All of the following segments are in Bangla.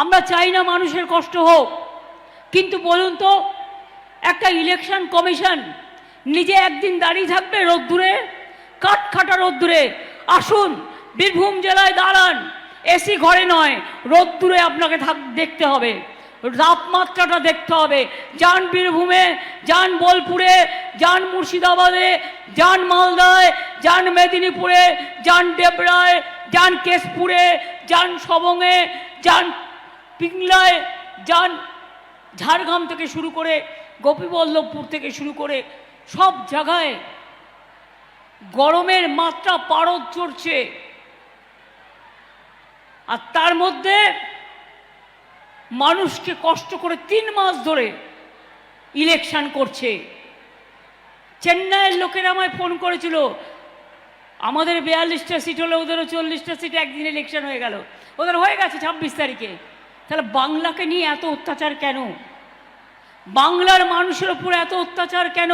আমরা চাই না মানুষের কষ্ট হোক। কিন্তু বলুন তো, একটা ইলেকশন কমিশন নিজে একদিন দাঁড়িয়ে থাকবে রোদ্দুরে, কাঠ খাটা রোদ্দুরে। আসুন, বীরভূম জেলায় দাঁড়ান। এসি ঘরে নয়, রোদ্দুরে আপনাকে থাক দেখতে হবে। তাপমাত্রাটা দেখতে হবে। যান বীরভূমে, যান বোলপুরে, যান মুর্শিদাবাদে, যান মালদায়, যান মেদিনীপুরে, যান ডেবরায়, যান কেশপুরে, যান সবংয়ে যান পিংলায় যান, ঝাড়গ্রাম থেকে শুরু করে গোপীবল্লভপুর থেকে শুরু করে সব জায়গায় গরমের মাত্রা পারদ চড়ছে। আর তার মধ্যে মানুষকে কষ্ট করে তিন মাস ধরে ইলেকশন করছে। চেন্নাইয়ের লোকেরা আমায় ফোন করেছিল, আমাদের বিয়াল্লিশটা সিট হলে ওদেরও চল্লিশটা সিট একদিন ইলেকশন হয়ে গেল। ওদের হয়ে গেছে ছাব্বিশ তারিখে। তাহলে বাংলাকে নিয়ে এত অত্যাচার কেন? বাংলার মানুষের উপর এত অত্যাচার কেন?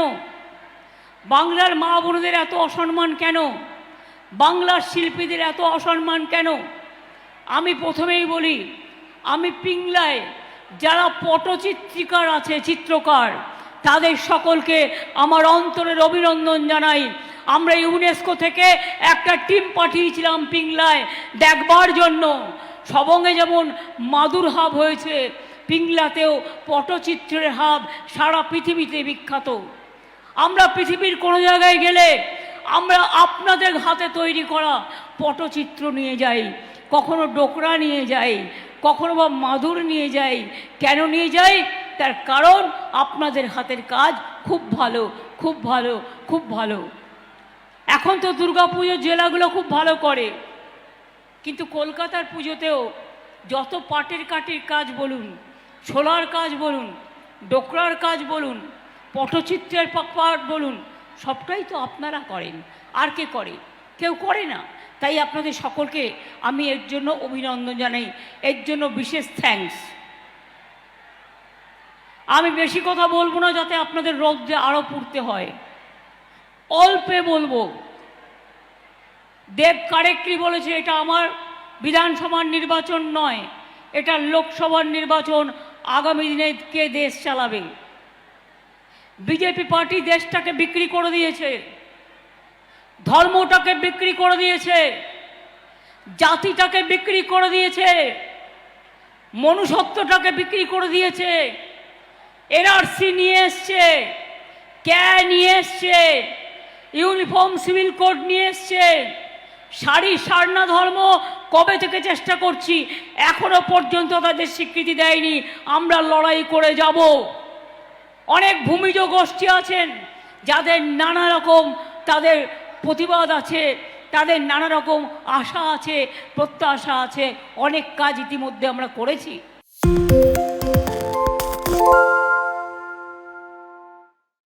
বাংলার মা বোনদের এত অসম্মান কেন? বাংলার শিল্পীদের এত অসম্মান কেন? আমি প্রথমেই বলি, আমি পিংলায় যারা পটচিত্রিকার আছে, চিত্রকার, তাদের সকলকে আমার অন্তরের অভিনন্দন জানাই। আমরা ইউনেস্কো থেকে একটা টিম পাঠিয়েছিলাম পিংলায় দেখবার জন্য। সবঙ্গে যেমন মাদুর হাব হয়েছে, পিংলাতেও পটচিত্রের হাব সারা পৃথিবীতে বিখ্যাত। আমরা পৃথিবীর কোনো জায়গায় গেলে আমরা আপনাদের হাতে তৈরি করা পটচিত্র নিয়ে যাই, কখনো ডোকরা নিয়ে যাই, কখনো বা মাদুর নিয়ে যাই। কেন নিয়ে যাই? তার কারণ আপনাদের হাতের কাজ খুব ভালো খুব ভালো খুব ভালো। এখন তো দুর্গাপুজোর জেলাগুলো খুব ভালো করে। কিন্তু কলকাতার পুজোতেও যত পাটের কাটির কাজ বলুন, ছোলার কাজ বলুন, ডোকরার কাজ বলুন, পটচিত্রের পাট বলুন, সবটাই তো আপনারা করেন। আর কে করে? কেউ করে না। তাই আপনাদের সকলকে আমি এর জন্য অভিনন্দন জানাই, এর জন্য বিশেষ থ্যাঙ্কস আমি বেশি কথা বলব না যাতে আপনাদের রোদ্রে আরও পুড়তে হয়। অল্পে বলব দেব কারেক্টলি বলেছে, এটা আমার বিধানসভার নির্বাচন নয়, এটা লোকসভার নির্বাচন, আগামী দিনে কে দেশ চালাবে? বিজেপি পার্টি দেশটাকে বিক্রি করে দিয়েছে, ধর্মটাকে বিক্রি করে দিয়েছে, জাতিটাকে বিক্রি করে দিয়েছে, মনুষ্যত্বটাকে বিক্রি করে দিয়েছে, এনআরসি নিয়ে এসছে, ক্যা নিয়ে এসছে, ইউনিফর্ম, সিভিল কোড নিয়ে এসছে শাড়ি সারনা ধর্ম কবে থেকে চেষ্টা করছি? এখনও পর্যন্ত তাদের স্বীকৃতি দেয়নি। আমরা লড়াই করে যাব। অনেক ভূমিজ গোষ্ঠী আছেন, যাদের নানা রকম তাদের প্রতিবাদ আছে, তাদের নানা রকম আশা আছে, প্রত্যাশা আছে। অনেক কাজ ইতিমধ্যে আমরা করেছি।